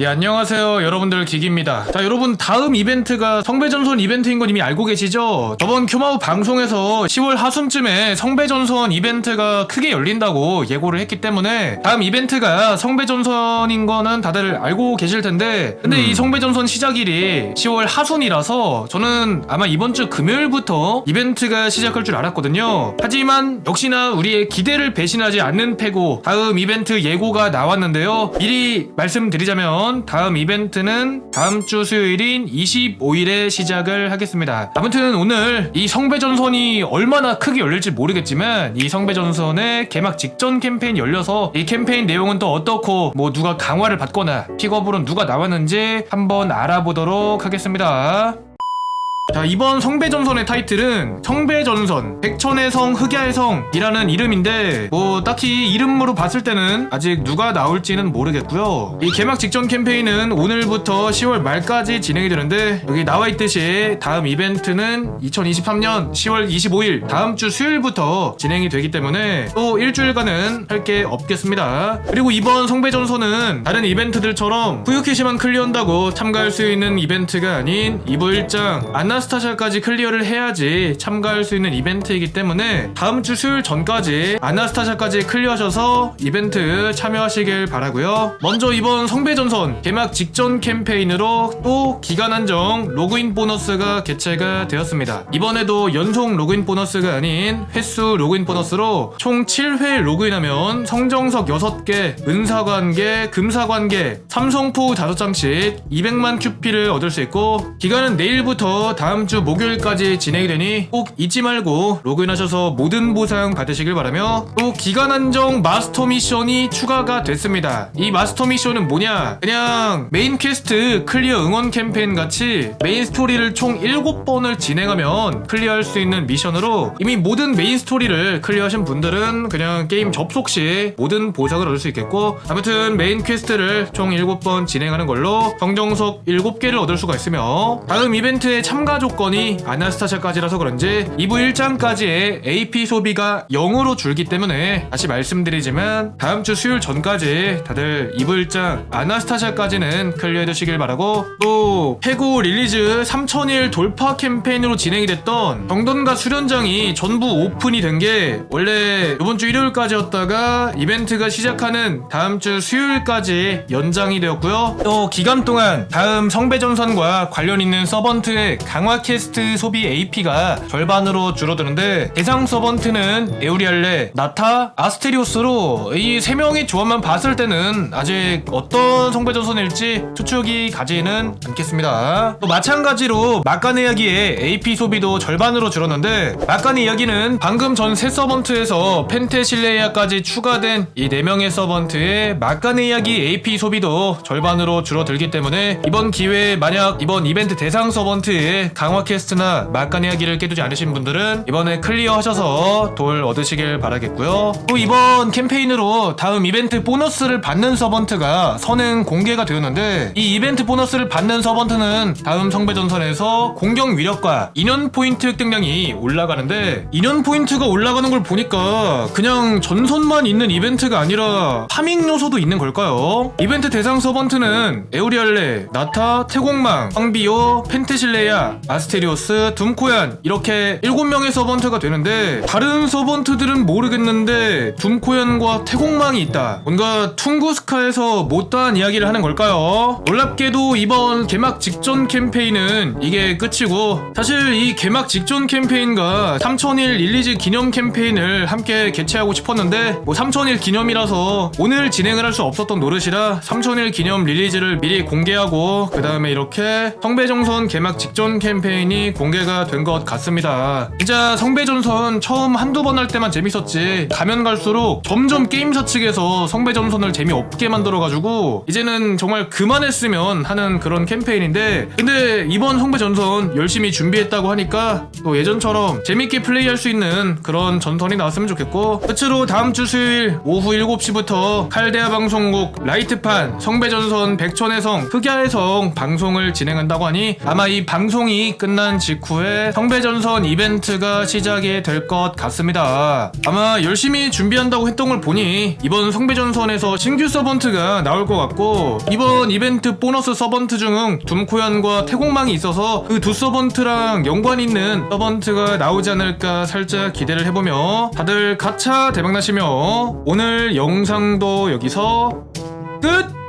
네 안녕하세요. 여러분들 기기입니다. 자 여러분 다음 이벤트가 성배전선 이벤트인 건 이미 알고 계시죠? 저번 큐마우 방송에서 10월 하순쯤에 성배전선 이벤트가 크게 열린다고 예고를 했기 때문에 다음 이벤트가 성배전선인 거는 다들 알고 계실 텐데 근데 이 성배전선 시작일이 10월 하순이라서 저는 아마 이번 주 금요일부터 이벤트가 시작할 줄 알았거든요. 하지만 역시나 우리의 기대를 배신하지 않는 패고 다음 이벤트 예고가 나왔는데요. 미리 말씀드리자면 다음 이벤트는 다음 주 수요일인 25일에 시작을 하겠습니다. 아무튼 오늘 이 성배전선이 얼마나 크게 열릴지 모르겠지만 이 성배전선의 개막 직전 캠페인 열려서 이 캠페인 내용은 또 어떻고 뭐 누가 강화를 받거나 픽업으로 누가 나왔는지 한번 알아보도록 하겠습니다. 자 이번 성배전선의 타이틀은 성배전선 백천의 성 흑야의 성이라는 이름인데 뭐 딱히 이름으로 봤을 때는 아직 누가 나올지는 모르겠고요. 이 개막 직전 캠페인은 오늘부터 10월 말까지 진행이 되는데 여기 나와 있듯이 다음 이벤트는 2023년 10월 25일 다음 주 수요일부터 진행이 되기 때문에 또 일주일간은 할 게 없겠습니다. 그리고 이번 성배전선은 다른 이벤트들처럼 후유캐시만 클리어한다고 참가할 수 있는 이벤트가 아닌 2부 1장 아나스타샤까지 클리어를 해야지 참가할 수 있는 이벤트이기 때문에 다음 주 수요일 전까지 아나스타샤까지 클리어하셔서 이벤트 참여하시길 바라고요. 먼저 이번 성배전선 개막 직전 캠페인으로 또 기간 한정 로그인 보너스가 개최가 되었습니다. 이번에도 연속 로그인 보너스가 아닌 횟수 로그인 보너스로 총 7회 로그인하면 성정석 6개, 은사관계, 금사관계, 삼성포 5장씩 200만 큐피를 얻을 수 있고 기간은 내일부터 다음 주 목요일까지 진행이 되니 꼭 잊지 말고 로그인하셔서 모든 보상 받으시길 바라며 또 기간 한정 마스터 미션이 추가가 됐습니다. 이 마스터 미션은 뭐냐? 그냥 메인 퀘스트 클리어 응원 캠페인 같이 메인 스토리를 총 7번을 진행하면 클리어할 수 있는 미션으로 이미 모든 메인 스토리를 클리어하신 분들은 그냥 게임 접속 시 모든 보상을 얻을 수 있겠고 아무튼 메인 퀘스트를 총 7번 진행하는 걸로 정정석 7개를 얻을 수가 있으며 다음 이벤트의 참가 조건이 아나스타샤까지라서 그런지 2부 1장까지의 AP 소비가 0으로 줄기 때문에 다시 말씀드리지만 다음 주 수요일 전까지 다들 2부 1장 아나스타샤까지는 클리어해 두시길 바라고 또 페고 릴리즈 3000일 돌파 캠페인으로 진행이 됐던 정돈과 수련장이 전부 오픈이 된 게 원래 이번 주 일요일까지였다가 이벤트가 시작하는 다음 주 수요일까지 연장이 되었고요. 또 기간 동안 다음 성배전선과 관련 있는 서번트의 강화 캐스트 소비 AP가 절반으로 줄어드는데 대상 서번트는 에우리알레, 나타, 아스테리오스로 이 세 명의 조합만 봤을 때는 아직 어떤 성배전선일지 추측이 가지는 않겠습니다. 또 마찬가지로 막간 이야기의 AP 소비도 절반으로 줄었는데 막간 이야기는 방금 전세 서번트에서 펜테실레이아까지 추가된 이 4명의 서번트의 막간 이야기 AP 소비도 절반으로 줄어들기 때문에 이번 기회에 만약 이번 이벤트 대상 서번트 의 강화 퀘스트나 막간 이야기를 깨두지 않으신 분들은 이번에 클리어 하셔서 돌 얻으시길 바라겠고요. 또 이번 캠페인으로 다음 이벤트 보너스를 받는 서번트가 선행 공개가 되었는데 이 이벤트 보너스를 받는 서번트는 다음 성배전선에서 공격 위력과 인연 포인트 획득량이 올라가는데 인연 포인트가 올라가는 걸 보니까 그냥 전선만 있는 이벤트가 아니라 파밍 요소도 있는 걸까요? 이벤트 대상 서번트는 에오리알레, 나타, 태공망, 황비오, 펜테실레야, 아스테리오스, 둠코얀 이렇게 7명의 서번트가 되는데 다른 서번트들은 모르겠는데 둠코얀과 태공망이 있다. 뭔가 퉁구스카에서 못다한 이야기를 하는 걸까요? 놀랍게도 이번 개막 직전 캠페인은 이게 끝이고 사실 이 개막 직전 캠페인과 3000일 릴리즈 기념 캠페인을 함께 개최하고 싶었는데 뭐 3000일 기념이라서 오늘 진행을 할 수 없었던 노릇이라 3000일 기념 릴리즈를 미리 공개하고 그 다음에 이렇게 성배정선 개막 직전 캠페인 이 공개가 된 것 같습니다. 진짜 성배전선 처음 한두 번 할 때만 재밌었지 가면 갈수록 점점 게임사 측에서 성배전선을 재미없게 만들어가지고 이제는 정말 그만했으면 하는 그런 캠페인인데 근데 이번 성배전선 열심히 준비했다고 하니까 또 예전처럼 재밌게 플레이할 수 있는 그런 전선이 나왔으면 좋겠고 끝으로 다음 주 수요일 오후 7시부터 칼데아 방송국 라이트판 성배전선 백천의 성 흑야의 성 방송을 진행한다고 하니 아마 이 방송이 이벤이 끝난 직후에 성배전선 이벤트가 시작이 될 것 같습니다. 아마 열심히 준비한다고 했던 걸 보니 이번 성배전선에서 신규 서번트가 나올 것 같고 이번 이벤트 보너스 서번트 중 둠코연과 태공망이 있어서 그 두 서번트랑 연관 있는 서번트가 나오지 않을까 살짝 기대를 해보며 다들 가차 대박나시며 오늘 영상도 여기서 끝!